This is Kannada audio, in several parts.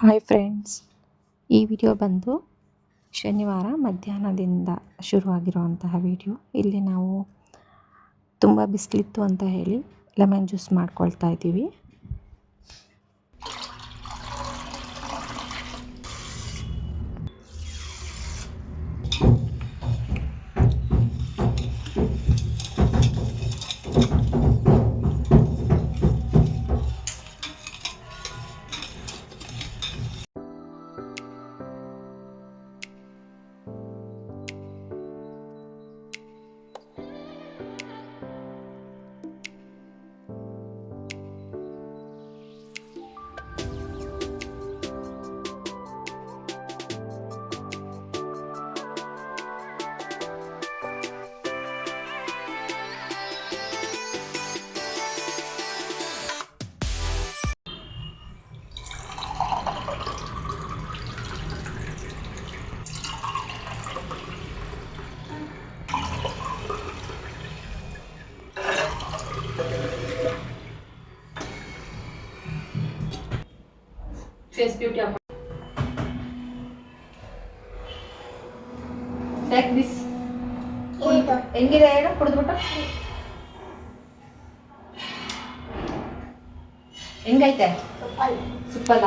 ಹಾಯ್ ಫ್ರೆಂಡ್ಸ್ ಈ ವಿಡಿಯೋ ಬಂದು ಶನಿವಾರ ಮಧ್ಯಾಹ್ನದಿಂದ ಶುರುವಾಗಿರುವಂತಹ ವಿಡಿಯೋ ಇಲ್ಲಿ ನಾವು ತುಂಬ ಬಿಸಿಲಿತ್ತು ಅಂತ ಹೇಳಿ ಲೆಮನ್ ಜ್ಯೂಸ್ ಮಾಡ್ಕೊಳ್ತಾ ಇದ್ದೀವಿ. ಫೇಸ್ ಬ್ಯೂಟಿ ಟೇಕ್ ದಿಸ್ ಹೆಂಗಿದೆ ಹೇಳು? ಕುಡಿದ್ಬಿಟ್ಟು. ಹೆಂಗೈತೆ? ಸುಪ್ಪಲ್ಲ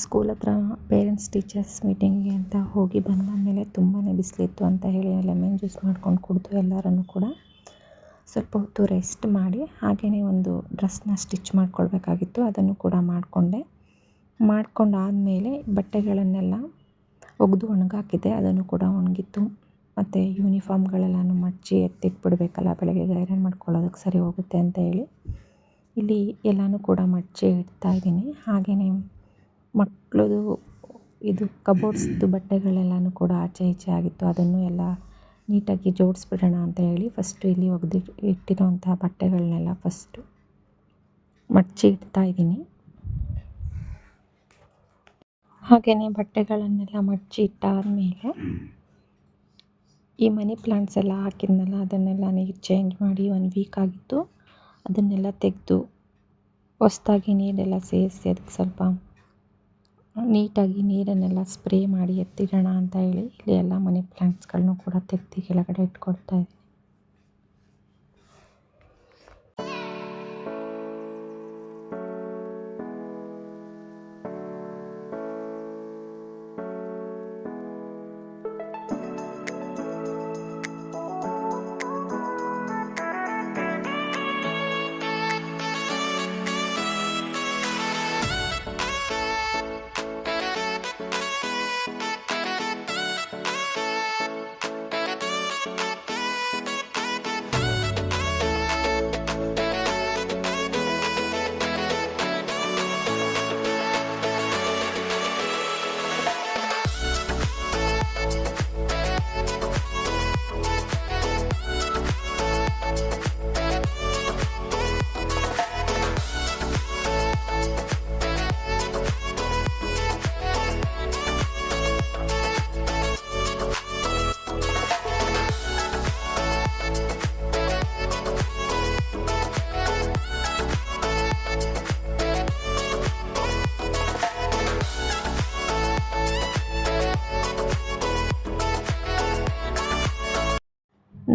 ಸ್ಕೂಲ್ ಹತ್ರ ಪೇರೆಂಟ್ಸ್ ಟೀಚರ್ಸ್ ಮೀಟಿಂಗ್ಗೆ ಅಂತ ಹೋಗಿ ಬಂದಾದಮೇಲೆ ತುಂಬಾ ಬಿಸಿಲಿತ್ತು ಅಂತ ಹೇಳಿ ಲೆಮನ್ ಜ್ಯೂಸ್ ಮಾಡ್ಕೊಂಡು ಕುಡಿದು ಎಲ್ಲರೂ ಕೂಡ ಸ್ವಲ್ಪ ಹೊತ್ತು ರೆಸ್ಟ್ ಮಾಡಿ ಹಾಗೆಯೇ ಒಂದು ಡ್ರೆಸ್ನ ಸ್ಟಿಚ್ ಮಾಡ್ಕೊಳ್ಬೇಕಾಗಿತ್ತು. ಅದನ್ನು ಕೂಡ ಮಾಡಿಕೊಂಡೆ. ಮಾಡ್ಕೊಂಡಾದಮೇಲೆ ಬಟ್ಟೆಗಳನ್ನೆಲ್ಲ ಒಗೆದು ಒಣಗಾಕಿದ್ದೆ. ಅದನ್ನು ಕೂಡ ಒಣಗಿತ್ತು. ಮತ್ತು ಯೂನಿಫಾರ್ಮ್ಗಳೆಲ್ಲನೂ ಮಡಚಿ ಎತ್ತಿಟ್ಬಿಡ್ಬೇಕಲ್ಲ, ಬೆಳಗ್ಗೆ ಐರನ್ ಮಾಡ್ಕೊಳ್ಳೋದಕ್ಕೆ ಸರಿ ಹೋಗುತ್ತೆ ಅಂತ ಹೇಳಿ. ಇಲ್ಲಿ ಎಲ್ಲನೂ ಕೂಡ ಮಡಚಿ ಇಡ್ತಾ ಇದ್ದೀನಿ. ಹಾಗೆಯೇ ಮಕ್ಕಳದು ಇದು ಕಬೋರ್ಡ್ಸ್ದು ಬಟ್ಟೆಗಳೆಲ್ಲನೂ ಕೂಡ ಆಚೆ ಈಚೆ ಆಗಿತ್ತು. ಅದನ್ನು ಎಲ್ಲ ನೀಟಾಗಿ ಜೋಡಿಸ್ಬಿಡೋಣ ಅಂತ ಹೇಳಿ ಫಸ್ಟು ಇಲ್ಲಿ ಒಗೆದು ಇಟ್ಟಿರೋಂಥ ಬಟ್ಟೆಗಳನ್ನೆಲ್ಲ ಫಸ್ಟು ಮಡಚಿ ಇಡ್ತಾ ಇದ್ದೀನಿ. ಹಾಗೆಯೇ ಬಟ್ಟೆಗಳನ್ನೆಲ್ಲ ಮಡಚಿ ಇಟ್ಟಾದಮೇಲೆ ಈ ಮನಿ ಪ್ಲಾಂಟ್ಸ್ ಎಲ್ಲ ಹಾಕಿದ್ನಲ್ಲ, ಅದನ್ನೆಲ್ಲ ನೀರು ಚೇಂಜ್ ಮಾಡಿ ಒಂದು ವೀಕ್ ಆಗಿತ್ತು. ಅದನ್ನೆಲ್ಲ ತೆಗೆದು ಹೊಸ್ದಾಗಿ ನೀರೆಲ್ಲ ಸೇರಿಸಿ ಅದಕ್ಕೆ ಸ್ವಲ್ಪ ನೀಟಾಗಿ ನೀರನ್ನೆಲ್ಲ ಸ್ಪ್ರೇ ಮಾಡಿ ಎತ್ತಿಡೋಣ ಅಂತ ಹೇಳಿ ಇಲ್ಲಿ ಎಲ್ಲ ಮನಿ ಪ್ಲಾಂಟ್ಸ್ಗಳನ್ನೂ ಕೂಡ ತೆಗ್ದು ಕೆಳಗಡೆ ಇಟ್ಕೊಳ್ತಾ ಇದ್ದೀನಿ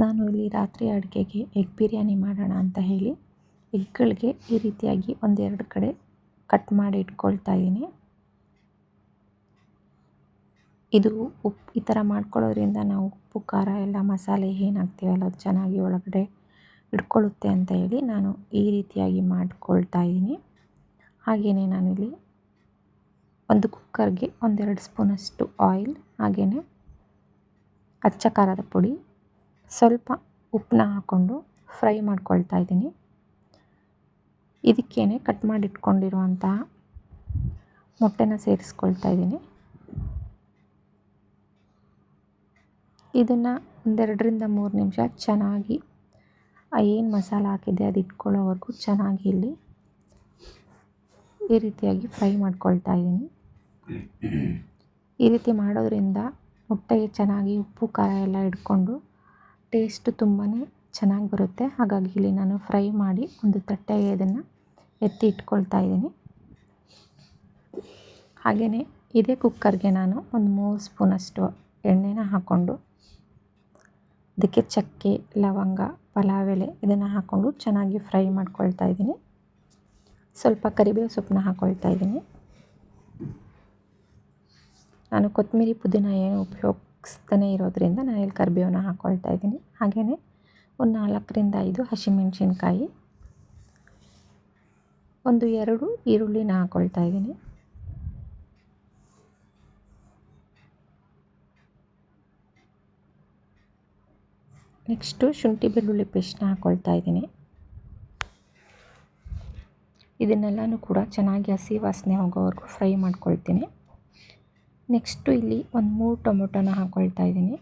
ನಾನು ಇಲ್ಲಿ ರಾತ್ರಿ ಅಡುಗೆಗೆ ಎಗ್ ಬಿರಿಯಾನಿ ಮಾಡೋಣ ಅಂತ ಹೇಳಿ ಎಗ್ಗಳಿಗೆ ಈ ರೀತಿಯಾಗಿ ಒಂದೆರಡು ಕಡೆ ಕಟ್ ಮಾಡಿ ಇಟ್ಕೊಳ್ತಾ ಇದ್ದೀನಿ. ಇದು ಉಪ್ಪು ಈ ಥರ ಮಾಡ್ಕೊಳ್ಳೋದ್ರಿಂದ ನಾವು ಉಪ್ಪು, ಖಾರ ಎಲ್ಲ ಮಸಾಲೆ ಏನು ಹಾಕ್ತೀವಲ್ಲ ಅದು ಚೆನ್ನಾಗಿ ಒಳಗಡೆ ಇಟ್ಕೊಳ್ಳುತ್ತೆ ಅಂತ ಹೇಳಿ ನಾನು ಈ ರೀತಿಯಾಗಿ ಮಾಡ್ಕೊಳ್ತಾ ಇದ್ದೀನಿ. ಹಾಗೆಯೇ ನಾನಿಲ್ಲಿ ಒಂದು ಕುಕ್ಕರ್ಗೆ ಒಂದೆರಡು ಸ್ಪೂನಷ್ಟು ಆಯಿಲ್ ಹಾಗೆಯೇ ಅಚ್ಚ ಖಾರದ ಪುಡಿ ಸ್ವಲ್ಪ ಉಪ್ಪನ್ನ ಹಾಕ್ಕೊಂಡು ಫ್ರೈ ಮಾಡ್ಕೊಳ್ತಾ ಇದ್ದೀನಿ. ಇದಕ್ಕೇನೆ ಕಟ್ ಮಾಡಿಟ್ಕೊಂಡಿರುವಂತಹ ಮೊಟ್ಟೆನ ಸೇರಿಸ್ಕೊಳ್ತಾ ಇದ್ದೀನಿ. ಇದನ್ನು ಒಂದೆರಡರಿಂದ ಮೂರು ನಿಮಿಷ ಚೆನ್ನಾಗಿ ಏನು ಮಸಾಲ ಹಾಕಿದೆ ಅದು ಇಟ್ಕೊಳ್ಳೋವರೆಗೂ ಚೆನ್ನಾಗಿ ಇಲ್ಲಿ ಈ ರೀತಿಯಾಗಿ ಫ್ರೈ ಮಾಡ್ಕೊಳ್ತಾ ಇದ್ದೀನಿ. ಈ ರೀತಿ ಮಾಡೋದ್ರಿಂದ ಮೊಟ್ಟೆಗೆ ಚೆನ್ನಾಗಿ ಉಪ್ಪು, ಖಾರ ಎಲ್ಲ ಹಿಡ್ಕೊಂಡು ಟೇಸ್ಟು ತುಂಬಾ ಚೆನ್ನಾಗಿ ಬರುತ್ತೆ. ಹಾಗಾಗಿ ಇಲ್ಲಿ ನಾನು ಫ್ರೈ ಮಾಡಿ ಒಂದು ತಟ್ಟೆಗೆ ಇದನ್ನು ಎತ್ತಿ ಇಟ್ಕೊಳ್ತಾ ಇದ್ದೀನಿ. ಹಾಗೆಯೇ ಇದೇ ಕುಕ್ಕರ್ಗೆ ನಾನು ಒಂದು ಮೂರು ಸ್ಪೂನಷ್ಟು ಎಣ್ಣೆನ ಹಾಕ್ಕೊಂಡು, ಅದಕ್ಕೆ ಚಕ್ಕೆ, ಲವಂಗ, ಪಲಾವ್ ಎಲೆ ಇದನ್ನು ಹಾಕ್ಕೊಂಡು ಚೆನ್ನಾಗಿ ಫ್ರೈ ಮಾಡ್ಕೊಳ್ತಾ ಇದ್ದೀನಿ. ಸ್ವಲ್ಪ ಕರಿಬೇವು ಸೊಪ್ಪನ್ನ ಹಾಕ್ಕೊಳ್ತಾ ಇದ್ದೀನಿ. ನಾನು ಕೊತ್ತಂಬರಿ ಪುದೀನ ಏನು ಉಪಯೋಗಿಸ್ತಾನೆ ಇರೋದ್ರಿಂದ ನಾನು ಇಲ್ಲಿ ಕರಿಬೇವನ್ನ ಹಾಕ್ಕೊಳ್ತಾ ಇದ್ದೀನಿ. ಹಾಗೆಯೇ ಒಂದು ನಾಲ್ಕರಿಂದ ಐದು ಹಸಿಮೆಣಸಿನ್ಕಾಯಿ, ಒಂದು ಎರಡು ಈರುಳ್ಳಿನ ಹಾಕ್ಕೊಳ್ತಾ ಇದ್ದೀನಿ. ನೆಕ್ಸ್ಟು ಶುಂಠಿ ಬೆಳ್ಳುಳ್ಳಿ ಪೇಸ್ಟ್ನ ಹಾಕ್ಕೊಳ್ತಾ ಇದ್ದೀನಿ. ಇದನ್ನೆಲ್ಲನೂ ಕೂಡ ಚೆನ್ನಾಗಿ ಹಸಿ ವಾಸನೆ ಹೋಗೋವರೆಗೂ ಫ್ರೈ ಮಾಡ್ಕೊಳ್ತೀನಿ. ನೆಕ್ಸ್ಟು ಇಲ್ಲಿ ಒಂದು ಮೂರು ಟೊಮೊಟೊನ ಹಾಕ್ಕೊಳ್ತಾ ಇದ್ದೀನಿ.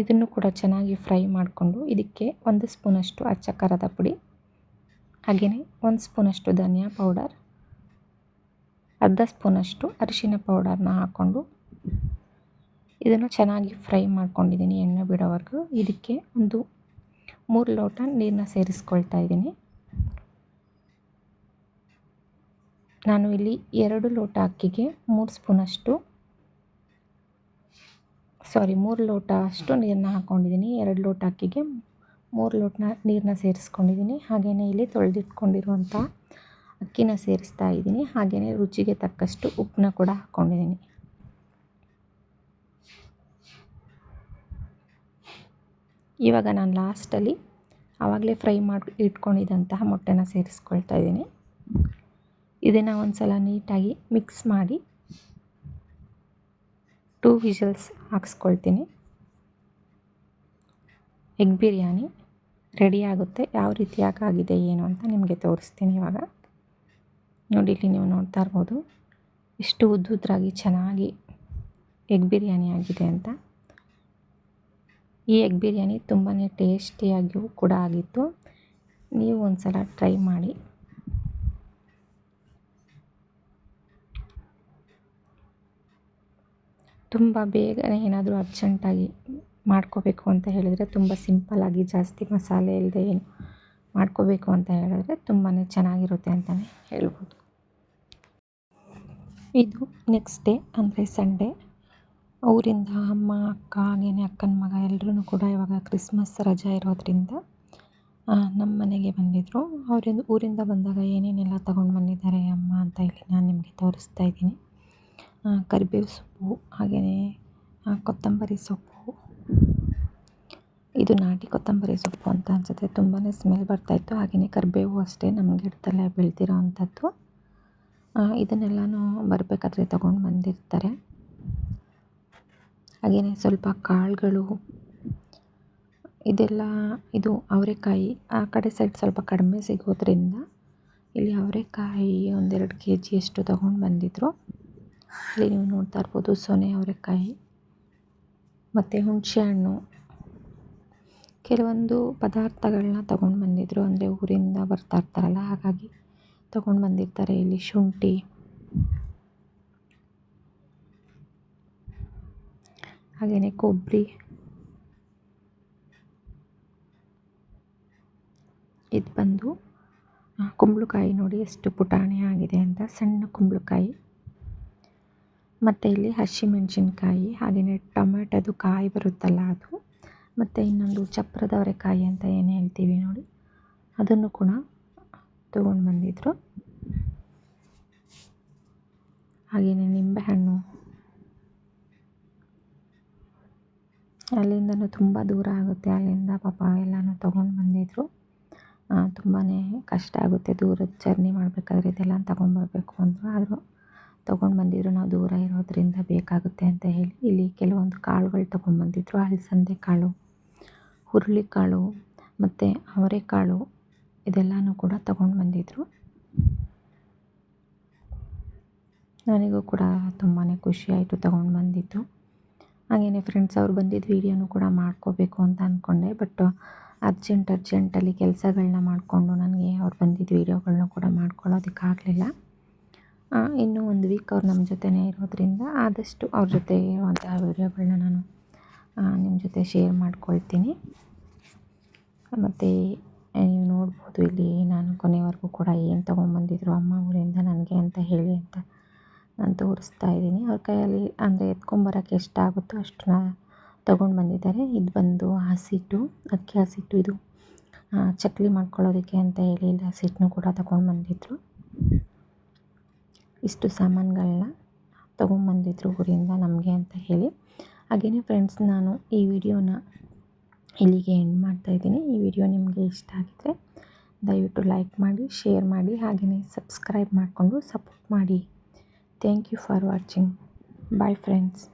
ಇದನ್ನು ಕೂಡ ಚೆನ್ನಾಗಿ ಫ್ರೈ ಮಾಡಿಕೊಂಡು ಇದಕ್ಕೆ ಒಂದು ಸ್ಪೂನಷ್ಟು ಅಚ್ಚ ಖಾರದ ಪುಡಿ, ಹಾಗೆಯೇ ಒಂದು ಸ್ಪೂನಷ್ಟು ಧನಿಯಾ ಪೌಡರ್, ಅರ್ಧ ಸ್ಪೂನಷ್ಟು ಅರಿಶಿನ ಪೌಡರ್ನ ಹಾಕ್ಕೊಂಡು ಇದನ್ನು ಚೆನ್ನಾಗಿ ಫ್ರೈ ಮಾಡ್ಕೊಂಡಿದ್ದೀನಿ ಎಣ್ಣೆ ಬಿಡೋವರೆಗೂ. ಇದಕ್ಕೆ ಒಂದು ಮೂರು ಲೋಟ ನೀರನ್ನ ಸೇರಿಸ್ಕೊಳ್ತಾ ಇದ್ದೀನಿ. ನಾನು ಇಲ್ಲಿ ಎರಡು ಲೋಟ ಅಕ್ಕಿಗೆ ಮೂರು ಸ್ಪೂನಷ್ಟು ಸಾರಿ ಮೂರು ಲೋಟ ಅಷ್ಟು ನೀರನ್ನ ಹಾಕ್ಕೊಂಡಿದ್ದೀನಿ ಎರಡು ಲೋಟ ಅಕ್ಕಿಗೆ ಮೂರು ಲೋಟನ ನೀರನ್ನ ಸೇರಿಸ್ಕೊಂಡಿದ್ದೀನಿ. ಹಾಗೆಯೇ ಇಲ್ಲಿ ತೊಳೆದಿಟ್ಕೊಂಡಿರುವಂಥ ಅಕ್ಕಿನ ಸೇರಿಸ್ತಾ ಇದ್ದೀನಿ. ಹಾಗೆಯೇ ರುಚಿಗೆ ತಕ್ಕಷ್ಟು ಉಪ್ಪನ್ನ ಕೂಡ ಹಾಕ್ಕೊಂಡಿದ್ದೀನಿ ಇವಾಗ ನಾನು ಲಾಸ್ಟಲ್ಲಿ ಆವಾಗಲೇ ಫ್ರೈ ಮಾಡಿ ಇಟ್ಕೊಂಡಿದ್ದಂತಹ ಮೊಟ್ಟೆನ ಸೇರಿಸ್ಕೊಳ್ತಾ ಇದ್ದೀನಿ. ಇದನ್ನು ಒಂದು ಸಲ ನೀಟಾಗಿ ಮಿಕ್ಸ್ ಮಾಡಿ ಟೂ ವಿಷಲ್ಸ್ ಹಾಕ್ಸ್ಕೊಳ್ತೀನಿ. ಎಗ್ ಬಿರಿಯಾನಿ ರೆಡಿ ಆಗುತ್ತೆ. ಯಾವ ರೀತಿ ಆಗಿದೆ, ಏನು ಅಂತ ನಿಮಗೆ ತೋರಿಸ್ತೀನಿ ಇವಾಗ. ನೋಡಿ, ಇಲ್ಲಿ ನೀವು ನೋಡ್ತಾ ಇರ್ಬೋದು. ಎಷ್ಟು ಉದ್ದುದ್ರಾಗಿ ಚೆನ್ನಾಗಿ ಎಗ್ ಬಿರಿಯಾನಿ ಆಗಿದೆ ಅಂತ. ಈ ಎಗ್ ಬಿರಿಯಾನಿ ತುಂಬಾ ಟೇಸ್ಟಿಯಾಗಿಯೂ ಕೂಡ ಆಗಿತ್ತು. ನೀವು ಒಂದು ಸಲ ಟ್ರೈ ಮಾಡಿ. ತುಂಬ ಬೇಗನೆ ಏನಾದರೂ ಅರ್ಜೆಂಟಾಗಿ ಮಾಡ್ಕೋಬೇಕು ಅಂತ ಹೇಳಿದರೆ ತುಂಬ ಸಿಂಪಲ್ಲಾಗಿ ಜಾಸ್ತಿ ಮಸಾಲೆ ಇಲ್ಲದೆ ಏನು ಮಾಡ್ಕೋಬೇಕು ಅಂತ ಹೇಳಿದ್ರೆ ತುಂಬಾ ಚೆನ್ನಾಗಿರುತ್ತೆ ಅಂತಲೇ ಹೇಳ್ಬೋದು. ಇದು ನೆಕ್ಸ್ಟ್ ಡೇ ಅಂದರೆ ಸಂಡೇ ಊರಿಂದ ಅಮ್ಮ, ಅಕ್ಕ, ಹಾಗೇನೆ ಅಕ್ಕನ ಮಗ ಎಲ್ಲರೂ ಕೂಡ ಇವಾಗ ಕ್ರಿಸ್ಮಸ್ ರಜೆ ಇರೋದರಿಂದ ನಮ್ಮ ಮನೆಗೆ ಬಂದಿದ್ದರು ಅವರಿಂದ ಊರಿಂದ ಬಂದಾಗ ಏನೇನೆಲ್ಲ ತೊಗೊಂಡು ಬಂದಿದ್ದಾರೆ ಅಮ್ಮ ಅಂತ ಇಲ್ಲಿ ನಾನು ನಿಮಗೆ ತೋರಿಸ್ತಾ ಇದ್ದೀನಿ. ಕರಿಬೇವು ಸೊಪ್ಪು, ಹಾಗೆಯೇ ಕೊತ್ತಂಬರಿ ಸೊಪ್ಪು. ಇದು ನಾಟಿ ಕೊತ್ತಂಬರಿ ಸೊಪ್ಪು ಅಂತ ಅನಿಸುತ್ತೆ. ತುಂಬಾ ಸ್ಮೆಲ್ ಬರ್ತಾಯಿತ್ತು ಹಾಗೆಯೇ ಕರಿಬೇವು ಅಷ್ಟೇ ನಮ್ಮ ಗಿಡದಲ್ಲೇ ಬೆಳೆದಿರೋ ಅಂಥದ್ದು. ಇದನ್ನೆಲ್ಲನೂ ಬರಬೇಕಾದ್ರೆ ತೊಗೊಂಡು ಬಂದಿರ್ತಾರೆ. ಹಾಗೆಯೇ ಸ್ವಲ್ಪ ಕಾಳುಗಳು, ಇದೆಲ್ಲ, ಇದು ಅವರೆಕಾಯಿ. ಆ ಕಡೆ ಸೈಡ್ ಸ್ವಲ್ಪ ಕಡಿಮೆ ಸಿಗೋದ್ರಿಂದ ಇಲ್ಲಿ ಅವರೆಕಾಯಿ ಒಂದೆರಡು ಕೆ ಜಿಯಷ್ಟು ತೊಗೊಂಡು ಬಂದಿದ್ದರು ಇಲ್ಲಿ ನೀವು ನೋಡ್ತಾ ಇರ್ಬೋದು ಸೊನೆ ಅವರೆಕಾಯಿ, ಮತ್ತು ಹುಣಸೆಹಣ್ಣು ಕೆಲವೊಂದು ಪದಾರ್ಥಗಳನ್ನ ತೊಗೊಂಡು ಬಂದಿದ್ದರು ಅಂದರೆ ಊರಿಂದ ಬರ್ತಾ ಇರ್ತಾರಲ್ಲ, ಹಾಗಾಗಿ ತೊಗೊಂಡು ಬಂದಿರ್ತಾರೆ ಇಲ್ಲಿ ಶುಂಠಿ. ಹಾಗೆಯೇ ಕೊಬ್ಬರಿ. ಇದು ಬಂದು ಕುಂಬಳಕಾಯಿ ನೋಡಿ ಎಷ್ಟು ಪುಟಾಣಿ ಆಗಿದೆ ಅಂತ, ಸಣ್ಣ ಕುಂಬಳಕಾಯಿ. ಮತ್ತು ಇಲ್ಲಿ ಹಸಿಮೆಣ್ಸಿನ್ಕಾಯಿ ಹಾಗೆಯೇ ಟೊಮೆಟೊದು ಕಾಯಿ ಬರುತ್ತಲ್ಲ ಅದು. ಮತ್ತು ಇನ್ನೊಂದು ಚಪ್ರದ ಅವರೆಕಾಯಿ ಅಂತ ಏನು ಹೇಳ್ತೀವಿ ನೋಡಿ, ಅದನ್ನು ಕೂಡ ತೊಗೊಂಡು ಬಂದಿದ್ದರು ಹಾಗೆಯೇ ನಿಂಬೆಹಣ್ಣು. ಅಲ್ಲಿಂದನೂ ತುಂಬ ದೂರ ಆಗುತ್ತೆ, ಅಲ್ಲಿಂದ ಪಾಪ ಎಲ್ಲನೂ ತೊಗೊಂಡು ಬಂದಿದ್ದರು ತುಂಬಾ ಕಷ್ಟ ಆಗುತ್ತೆ ದೂರದ ಜರ್ನಿ ಮಾಡಬೇಕಾದ್ರೆ ಇದೆಲ್ಲ ತೊಗೊಂಬರ್ಬೇಕು ಅಂದರು. ಆದರೂ ತೊಗೊಂಡು ಬಂದಿದ್ರು. ನಾವು ದೂರ ಇರೋದರಿಂದ ಬೇಕಾಗುತ್ತೆ ಅಂತ ಹೇಳಿ ಇಲ್ಲಿ ಕೆಲವೊಂದು ಕಾಳುಗಳು ತೊಗೊಂಡ್ಬಂದಿದ್ರು ಅಲಸಂದೆ ಕಾಳು ಹುರುಳಿಕಾಳು ಮತ್ತು ಅವರೆಕಾಳು ಇದೆಲ್ಲನೂ ಕೂಡ ತೊಗೊಂಡು ಬಂದಿದ್ರು. ನನಗೂ ಕೂಡ ತುಂಬಾ ಖುಷಿಯಾಯಿತು ತೊಗೊಂಡು ಬಂದಿದ್ದು. ಹಾಗೆಯೇ ಫ್ರೆಂಡ್ಸ್ ಅವ್ರು ಬಂದಿದ್ದ ವೀಡಿಯೋನೂ ಕೂಡ ಮಾಡ್ಕೋಬೇಕು ಅಂತ ಅಂದ್ಕೊಂಡೆ ಬಟ್ ಅರ್ಜೆಂಟ್ ಅರ್ಜೆಂಟಲ್ಲಿ ಕೆಲಸಗಳನ್ನ ಮಾಡಿಕೊಂಡು ನನಗೆ ಅವ್ರು ಬಂದಿದ್ದ ವೀಡಿಯೋಗಳನ್ನ ಕೂಡ ಮಾಡ್ಕೊಳ್ಳೋದಕ್ಕಾಗಲಿಲ್ಲ. ಇನ್ನೂ ಒಂದು ವೀಕ್ ಅವ್ರು ನಮ್ಮ ಜೊತೆನೇ ಇರೋದ್ರಿಂದ ಆದಷ್ಟು ಅವ್ರ ಜೊತೆ ಇರುವಂತಹ ವೀಡಿಯೋಗಳನ್ನ ನಾನು ನಿಮ್ಮ ಜೊತೆ ಶೇರ್ ಮಾಡ್ಕೊಳ್ತೀನಿ. ಮತ್ತು ನೀವು ನೋಡ್ಬೋದು ಇಲ್ಲಿ ನಾನು ಕೊನೆವರೆಗೂ ಕೂಡ ಏನು ತೊಗೊಂಬಂದಿದ್ರು ಅಮ್ಮ ಊರಿಂದ ನನಗೆ ಅಂತ ಹೇಳಿ ಅಂತ ನಾನು ತೋರಿಸ್ತಾ ಇದ್ದೀನಿ. ಅವ್ರ ಕೈಯಲ್ಲಿ ಅಂದರೆ ಎತ್ಕೊಂಬರೋಕ್ಕೆ ಎಷ್ಟಾಗುತ್ತೋ ಅಷ್ಟನ್ನ ತೊಗೊಂಡು ಬಂದಿದ್ದಾರೆ. ಇದು ಬಂದು ಹಸಿಟ್ಟು ಅಕ್ಕಿ ಹಸಿಟ್ಟು ಇದು ಚಕ್ಲಿ ಮಾಡ್ಕೊಳ್ಳೋದಕ್ಕೆ ಅಂತ ಹೇಳಿ ಇಲ್ಲಿ ಹಸಿಟ್ಟನ್ನು ಕೂಡ ತೊಗೊಂಡು ಬಂದಿದ್ದರು ಇಷ್ಟು ಸಾಮಾನುಗಳನ್ನ ತೊಗೊಂಬಂದಿದ್ರು ಊರಿಂದ ನಮಗೆ ಅಂತ ಹೇಳಿ. ಹಾಗೆಯೇ ಫ್ರೆಂಡ್ಸ್ ನಾನು ಈ ವಿಡಿಯೋನ ಇಲ್ಲಿಗೆ ಎಂಡ್ ಮಾಡ್ತಾ ಇದ್ದೀನಿ. ಈ ವಿಡಿಯೋ ನಿಮಗೆ ಇಷ್ಟ ಆಗಿದ್ರೆ ದಯವಿಟ್ಟು ಲೈಕ್ ಮಾಡಿ ಶೇರ್ ಮಾಡಿ ಹಾಗೆಯೇ ಸಬ್ಸ್ಕ್ರೈಬ್ ಮಾಡಿಕೊಂಡು ಸಪೋರ್ಟ್ ಮಾಡಿ. Thank you for watching bye friends